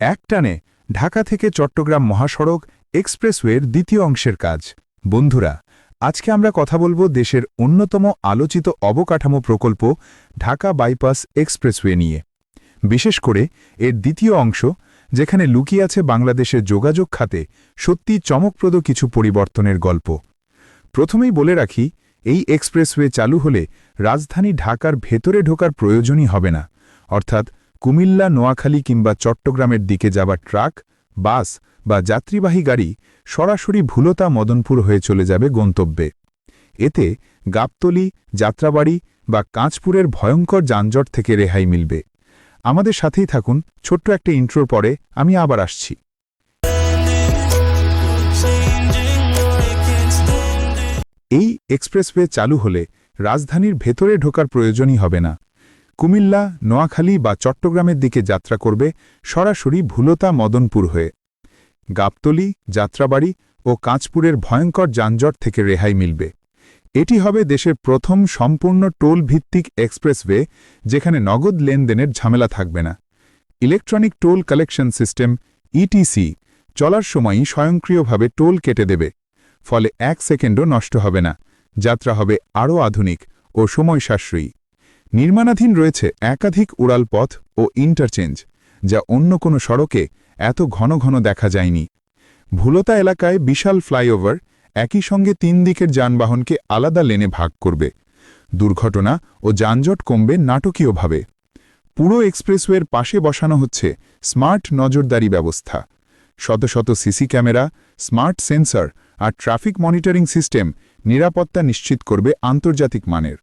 একটানে ঢাকা থেকে চট্টগ্রাম মহাসড়ক এক্সপ্রেসওয়ের দ্বিতীয় অংশের কাজ। বন্ধুরা, আজকে আমরা কথা বলব দেশের অন্যতম আলোচিত অবকাঠামো প্রকল্প ঢাকা বাইপাস এক্সপ্রেসওয়ে নিয়ে। বিশেষ করে এর দ্বিতীয় অংশ, যেখানে লুকিয়ে আছে বাংলাদেশের যোগাযোগ খাতে সত্যি চমকপ্রদ কিছু পরিবর্তনের গল্প। প্রথমেই বলে রাখি, এই এক্সপ্রেসওয়ে চালু হলে রাজধানী ঢাকার ভেতরে ঢোকার প্রয়োজনই হবে না। অর্থাৎ কুমিল্লা, নোয়াখালী কিংবা চট্টগ্রামের দিকে যাবার ট্রাক, বাস বা যাত্রীবাহী গাড়ি সরাসরি ভুলতা মদনপুর হয়ে চলে যাবে গন্তব্যে। এতে গাবতলি, যাত্রাবাড়ি বা কাঁচপুরের ভয়ঙ্কর যানজট থেকে রেহাই মিলবে। আমাদের সাথেই থাকুন, ছোট্ট একটা ইন্ট্রোর পরে আমি আবার আসছি। এই এক্সপ্রেসওয়ে চালু হলে রাজধানীর ভেতরে ঢোকার প্রয়োজনই হবে না। কুমিল্লা, নোয়াখালী বা চট্টগ্রামের দিকে যাত্রা করবে সরাসরি ভুলতা মদনপুর হয়ে। গাবতলি, যাত্রাবাড়ি ও কাঁচপুরের ভয়ঙ্কর যানজট থেকে রেহাই মিলবে। এটি হবে দেশের প্রথম সম্পূর্ণ টোল ভিত্তিক এক্সপ্রেসওয়ে যেখানে নগদ লেনদেনের ঝামেলা থাকবে না। Electronic toll collection system, ETC, চলার সময়ই স্বয়ংক্রিয়ভাবে টোল কেটে দেবে। ফলে এক সেকেন্ডও নষ্ট হবে না। যাত্রা হবে আরও আধুনিক ও সময় সাশ্রয়ী নির্মাণাধীন রয়েছে একাধিক উড়াল পথ ও ইন্টারচেঞ্জ যা অন্য কোনো সড়কে এত ঘন ঘন দেখা যায়নি। ভুলতা এলাকায় বিশাল ফ্লাইওভার একই সঙ্গে তিন দিকের যানবাহনকে আলাদা লেনে ভাগ করবে। দুর্ঘটনা ও যানজট কমবে নাটকীয়ভাবে। পুরো এক্সপ্রেসওয়ের পাশে বসানো হচ্ছে স্মার্ট নজরদারি ব্যবস্থা। শত শত সিসি ক্যামেরা, স্মার্ট সেন্সর আর ট্রাফিক মনিটরিং সিস্টেম নিরাপত্তা নিশ্চিত করবে আন্তর্জাতিক মানের।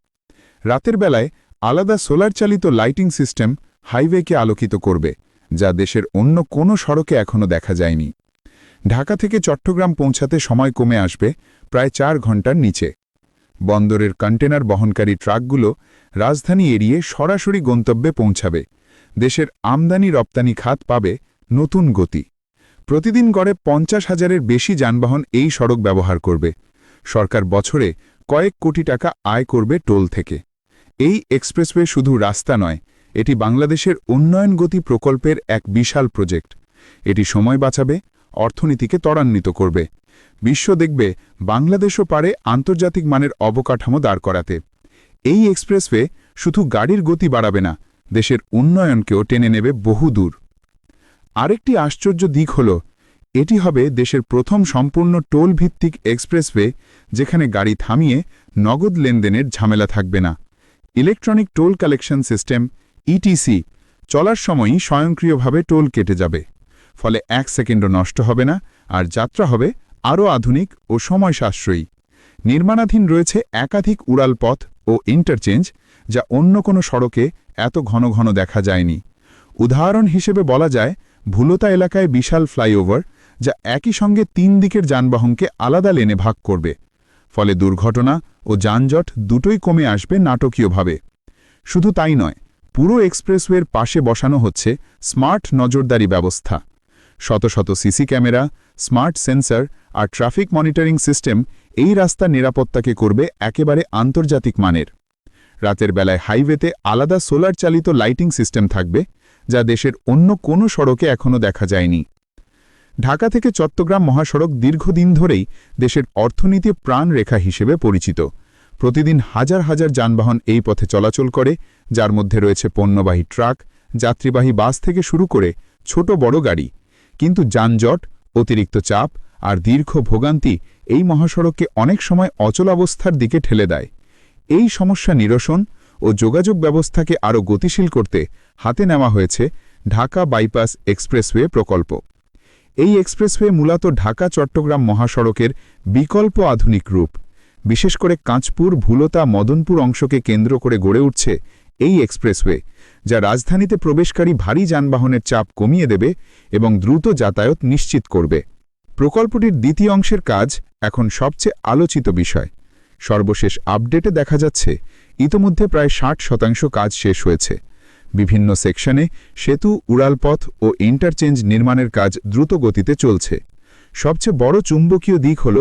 রাতের বেলায় আলাদা সোলার চালিত লাইটিং সিস্টেম হাইওয়েকে আলোকিত করবে, যা দেশের অন্য কোনো সড়কে এখনও দেখা যায়নি। ঢাকা থেকে চট্টগ্রাম পৌঁছাতে সময় কমে আসবে প্রায় চার ঘণ্টার নিচে। বন্দরের কন্টেনার বহনকারী ট্রাকগুলো রাজধানী এড়িয়ে সরাসরি গন্তব্যে পৌঁছাবে। দেশের আমদানি রপ্তানি খাত পাবে নতুন গতি। প্রতিদিন গড়ে পঞ্চাশ হাজারের বেশি যানবাহন এই সড়ক ব্যবহার করবে। সরকার বছরে কয়েক কোটি টাকা আয় করবে টোল থেকে। এই এক্সপ্রেসওয়ে শুধু রাস্তা নয়, এটি বাংলাদেশের উন্নয়ন গতি প্রকল্পের এক বিশাল প্রজেক্ট। এটি সময় বাঁচাবে, অর্থনীতিকে ত্বরান্বিত করবে। বিশ্ব দেখবে বাংলাদেশও পারে আন্তর্জাতিক মানের অবকাঠামো দাঁড় করাতে। এই এক্সপ্রেসওয়ে শুধু গাড়ির গতি বাড়াবে না, দেশের উন্নয়নকেও টেনে নেবে বহু দূর আরেকটি আশ্চর্য দিক হল, এটি হবে দেশের প্রথম সম্পূর্ণ টোল ভিত্তিক এক্সপ্রেসওয়ে, যেখানে গাড়ি থামিয়ে নগদ লেনদেনের ঝামেলা থাকবে না। Electronic toll collection system ETC চলার সময়ই স্বয়ংক্রিয়ভাবে টোল কেটে যাবে। ফলে এক সেকেন্ডও নষ্ট হবে না, আর যাত্রা হবে আরও আধুনিক ও সময় সাশ্রয়ী নির্মাণাধীন রয়েছে একাধিক উড়াল পথ ও ইন্টারচেঞ্জ, যা অন্য কোনো সড়কে এত ঘন ঘন দেখা যায়নি। উদাহরণ হিসেবে বলা যায়, ভুলতা এলাকায় বিশাল ফ্লাইওভার, যা একই সঙ্গে তিন দিকের যানবাহনকে আলাদা লেনে ভাগ করবে। ফলে দুর্ঘটনা ও যানজট দুটোই কমে আসবে নাটকীয়ভাবে। শুধু তাই নয়, পুরো এক্সপ্রেসওয়ের পাশে বসানো হচ্ছে স্মার্ট নজরদারি ব্যবস্থা। শত শত সিসি ক্যামেরা, স্মার্ট সেন্সর আর ট্রাফিক মনিটরিং সিস্টেম এই রাস্তার নিরাপত্তাকে করবে একেবারে আন্তর্জাতিক মানের। রাতের বেলায় হাইওয়েতে আলাদা সোলার চালিত লাইটিং সিস্টেম থাকবে, যা দেশের অন্য কোনো সড়কে এখনও দেখা যায়নি। ঢাকা থেকে চট্টগ্রাম মহাসড়ক দীর্ঘদিন ধরেই দেশের অর্থনীতি প্রাণরেখা হিসেবে পরিচিত। প্রতিদিন হাজার হাজার যানবাহন এই পথে চলাচল করে, যার মধ্যে রয়েছে পণ্যবাহী ট্রাক, যাত্রীবাহী বাস থেকে শুরু করে ছোট বড় গাড়ি। কিন্তু যানজট, অতিরিক্ত চাপ আর দীর্ঘ ভোগান্তি এই মহাসড়ককে অনেক সময় অচলাবস্থার দিকে ঠেলে দেয়। এই সমস্যা নিরসন ও যোগাযোগ ব্যবস্থাকে আরও গতিশীল করতে হাতে নেওয়া হয়েছে ঢাকা বাইপাস এক্সপ্রেসওয়ে প্রকল্প। এই এক্সপ্রেসওয়ে মূলত ঢাকা, চট্টগ্রাম মহাসড়কের বিকল্প আধুনিক রূপ। বিশেষ করে কাঁচপুর, ভুলতা, মদনপুর অংশকে কেন্দ্র করে গড়ে উঠছে এই এক্সপ্রেসওয়ে, যা রাজধানীতে প্রবেশকারী ভারী যানবাহনের চাপ কমিয়ে দেবে এবং দ্রুত যাতায়াত নিশ্চিত করবে। প্রকল্পটির দ্বিতীয় অংশের কাজ এখন সবচেয়ে আলোচিত বিষয়। সর্বশেষ আপডেটে দেখা যাচ্ছে, ইতোমধ্যে প্রায় ষাট শতাংশ কাজ শেষ হয়েছে। বিভিন্ন সেকশনে সেতু, উড়ালপথ ও ইন্টারচেঞ্জ নির্মাণের কাজ দ্রুত গতিতে চলছে। সবচেয়ে বড় চুম্বকীয় দিক হল,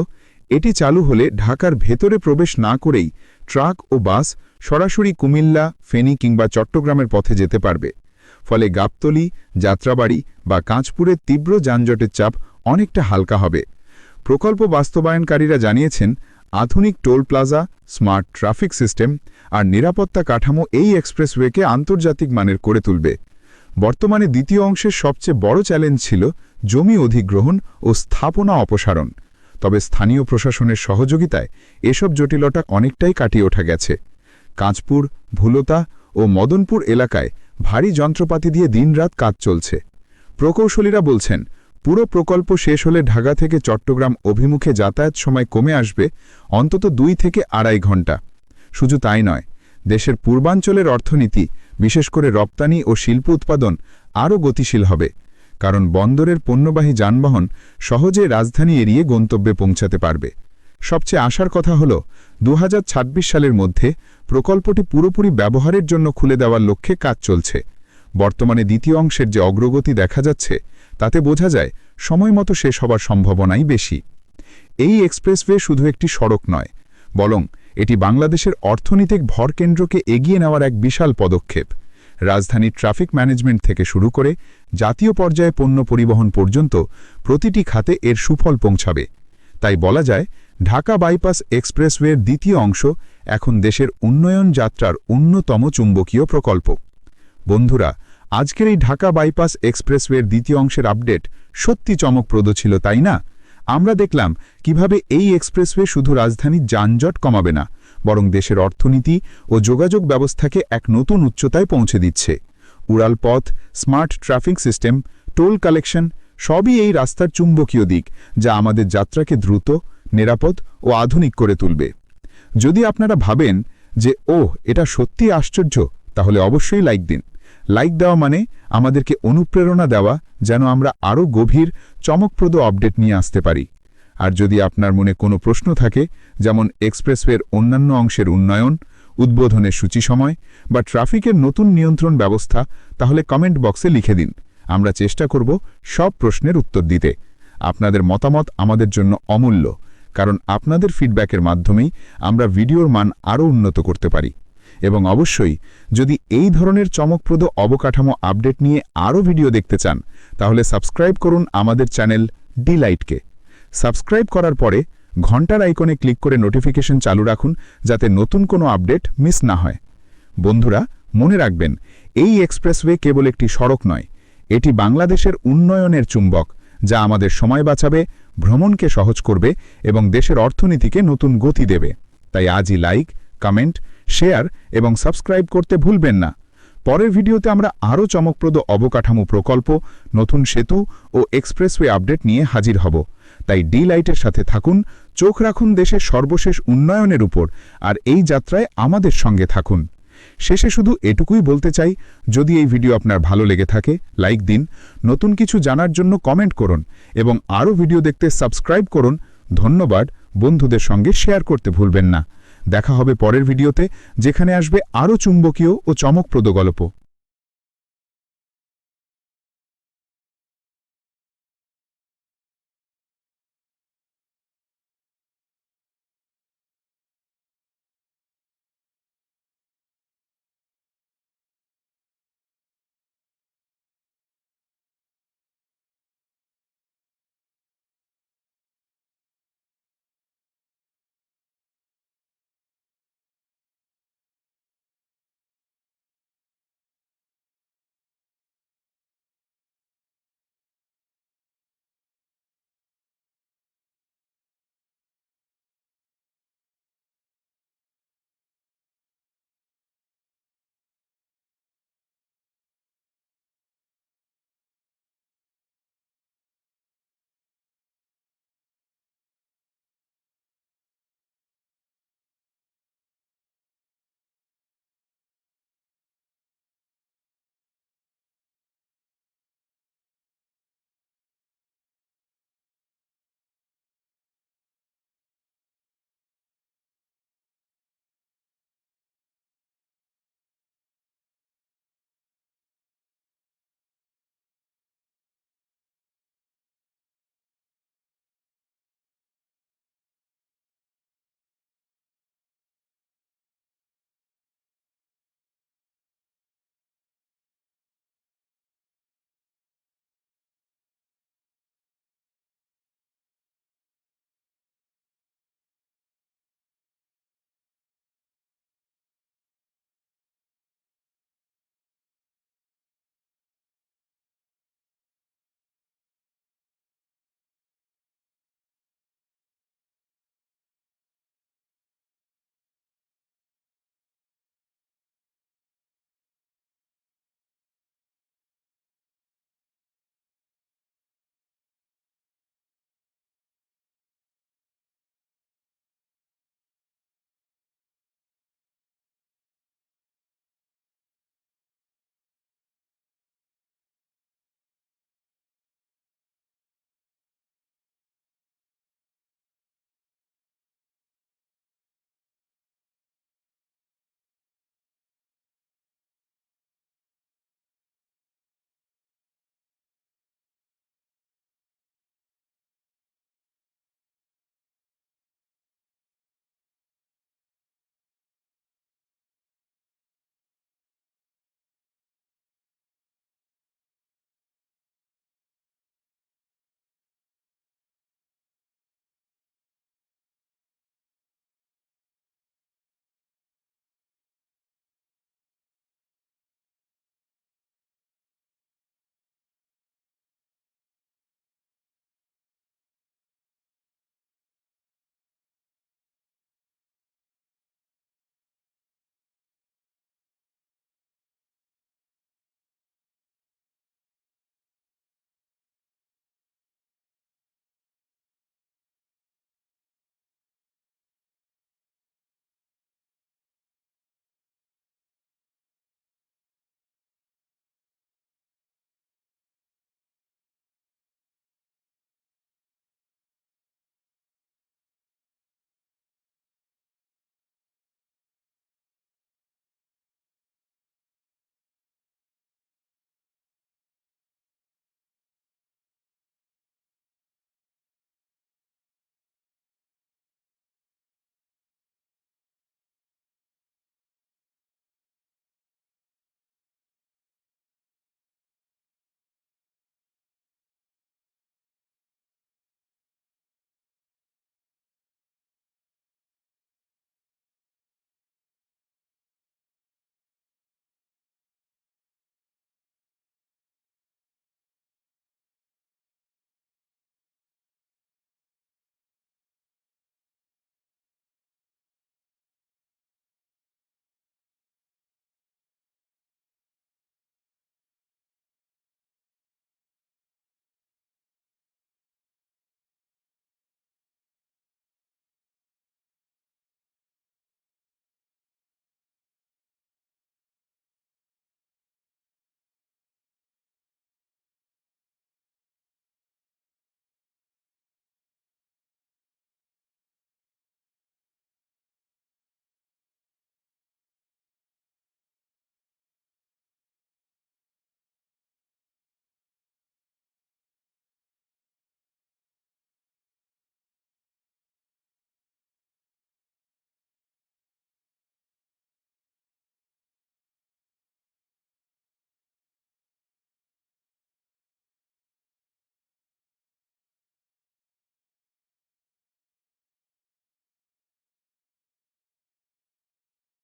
এটি চালু হলে ঢাকার ভেতরে প্রবেশ না করেই ট্রাক ও বাস সরাসরি কুমিল্লা, ফেনী কিংবা চট্টগ্রামের পথে যেতে পারবে। ফলে গাবতলি, যাত্রাবাড়ি বা কাঁচপুরের তীব্র যানজটের চাপ অনেকটা হালকা হবে। প্রকল্প বাস্তবায়নকারীরা জানিয়েছেন আধুনিক toll plaza, smart traffic system আর নিরাপত্তা কাঠামো এই এক্সপ্রেসওয়েকে আন্তর্জাতিক মানের করে তুলবে। বর্তমানে দ্বিতীয় অংশের সবচেয়ে বড় চ্যালেঞ্জ ছিল জমি অধিগ্রহণ ও স্থাপনা অপসারণ। তবে স্থানীয় প্রশাসনের সহযোগিতায় এসব জটিলতা অনেকটাই কাটিয়ে ওঠা গেছে। কাঁচপুর, ভুলতা ও মদনপুর এলাকায় ভারী যন্ত্রপাতি দিয়ে দিনরাত কাজ চলছে। প্রকৌশলীরা বলছেন পুরো প্রকল্প শেষ হলে ঢাকা থেকে চট্টগ্রাম অভিমুখে যাতায়াত সময় কমে আসবে অন্তত দুই থেকে আড়াই ঘণ্টা। শুধু তাই নয়, দেশের পূর্বাঞ্চলের অর্থনীতি, বিশেষ করে রপ্তানি ও শিল্প উৎপাদন, আরও গতিশীল হবে, কারণ বন্দরের পণ্যবাহী যানবাহন সহজে রাজধানী এড়িয়ে গন্তব্যে পৌঁছাতে পারবে। সবচেয়ে আশার কথা হল দু হাজার ছাব্বিশ সালের মধ্যে প্রকল্পটি পুরোপুরি ব্যবহারের জন্য খুলে দেওয়ার লক্ষ্যে কাজ চলছে। বর্তমানে দ্বিতীয় অংশের যে অগ্রগতি দেখা যাচ্ছে তাতে বোঝা যায় সময়মতো শেষ হবার সম্ভাবনাই বেশি। এই এক্সপ্রেসওয়ে শুধু একটি সড়ক নয়, বরং এটি বাংলাদেশের অর্থনৈতিক ভরকেন্দ্রকে এগিয়ে নেওয়ার এক বিশাল পদক্ষেপ। রাজধানীর ট্রাফিক ম্যানেজমেন্ট থেকে শুরু করে জাতীয় পর্যায়ে পণ্য পরিবহন পর্যন্ত প্রতিটি খাতে এর সুফল পৌঁছাবে। তাই বলা যায়, ঢাকা বাইপাস এক্সপ্রেসওয়ের দ্বিতীয় অংশ এখন দেশের উন্নয়ন যাত্রার অন্যতম চুম্বকীয় প্রকল্প। বন্ধুরা আজকের এই ঢাকা বাইপাস এক্সপ্রেসওয়ের দ্বিতীয় অংশের আপডেট সত্যি চমকপ্রদ ছিল, তাই না? আমরা দেখলাম কীভাবে এই এক্সপ্রেসওয়ে শুধু রাজধানীর যানজট কমাবে না, বরং দেশের অর্থনীতি ও যোগাযোগ ব্যবস্থাকে এক নতুন উচ্চতায় পৌঁছে দিচ্ছে। উড়াল পথ smart traffic system, toll collection সবই এই রাস্তার চুম্বকীয় দিক, যা আমাদের যাত্রাকে দ্রুত, নিরাপদ ও আধুনিক করে তুলবে। যদি আপনারা ভাবেন যে ও এটা সত্যি আশ্চর্য, তাহলে অবশ্যই লাইক দিন। লাইক দেওয়া মানে আমাদেরকে অনুপ্রেরণা দেওয়া যেন আমরা আরও গভীর, চমকপ্রদ আপডেট নিয়ে আসতে পারি। আর যদি আপনার মনে কোনো প্রশ্ন থাকে, যেমন এক্সপ্রেসওয়ের অন্যান্য অংশের উন্নয়ন, উদ্বোধনের সূচি সময় বা ট্রাফিকের নতুন নিয়ন্ত্রণ ব্যবস্থা, তাহলে কমেন্ট বক্সে লিখে দিন। আমরা চেষ্টা করব সব প্রশ্নের উত্তর দিতে। আপনাদের মতামত আমাদের জন্য অমূল্য, কারণ আপনাদের ফিডব্যাকের মাধ্যমেই আমরা ভিডিওর মান আরও উন্নত করতে পারি। এবং অবশ্যই যদি এই ধরনের চমকপ্রদ অবকাঠামো আপডেট নিয়ে আরও ভিডিও দেখতে চান, তাহলে সাবস্ক্রাইব করুন আমাদের চ্যানেল ডিলাইটকে। সাবস্ক্রাইব করার পরে ঘণ্টার আইকনে ক্লিক করে নোটিফিকেশন চালু রাখুন যাতে নতুন কোনো আপডেট মিস না হয়। বন্ধুরা, মনে রাখবেন, এই এক্সপ্রেসওয়ে কেবল একটি সড়ক নয়, এটি বাংলাদেশের উন্নয়নের চুম্বক, যা আমাদের সময় বাঁচাবে, ভ্রমণকে সহজ করবে এবং দেশের অর্থনীতিকে নতুন গতি দেবে। তাই আজই লাইক, কমেন্ট শেয়ার এবং সাবস্ক্রাইব করতে ভুলবেন না। পরের ভিডিওতে আমরা আরও চমকপ্রদ অবকাঠামো প্রকল্প, নতুন সেতু ও এক্সপ্রেসওয়ে আপডেট নিয়ে হাজির হব। তাই ডি লাইটের সাথে থাকুন, চোখ রাখুন দেশের সর্বশেষ উন্নয়নের উপর, আর এই যাত্রায় আমাদের সঙ্গে থাকুন। শেষে শুধু এটুকুই বলতে চাই, যদি এই ভিডিও আপনার ভালো লেগে থাকে, লাইক দিন, নতুন কিছু জানার জন্য কমেন্ট করুন এবং আরও ভিডিও দেখতে সাবস্ক্রাইব করুন। ধন্যবাদ, বন্ধুদের সঙ্গে শেয়ার করতে ভুলবেন না। দেখা হবে পরের ভিডিওতে যেখানে আসবে আরও চুম্বকীয় ও চমকপ্রদ গল্প।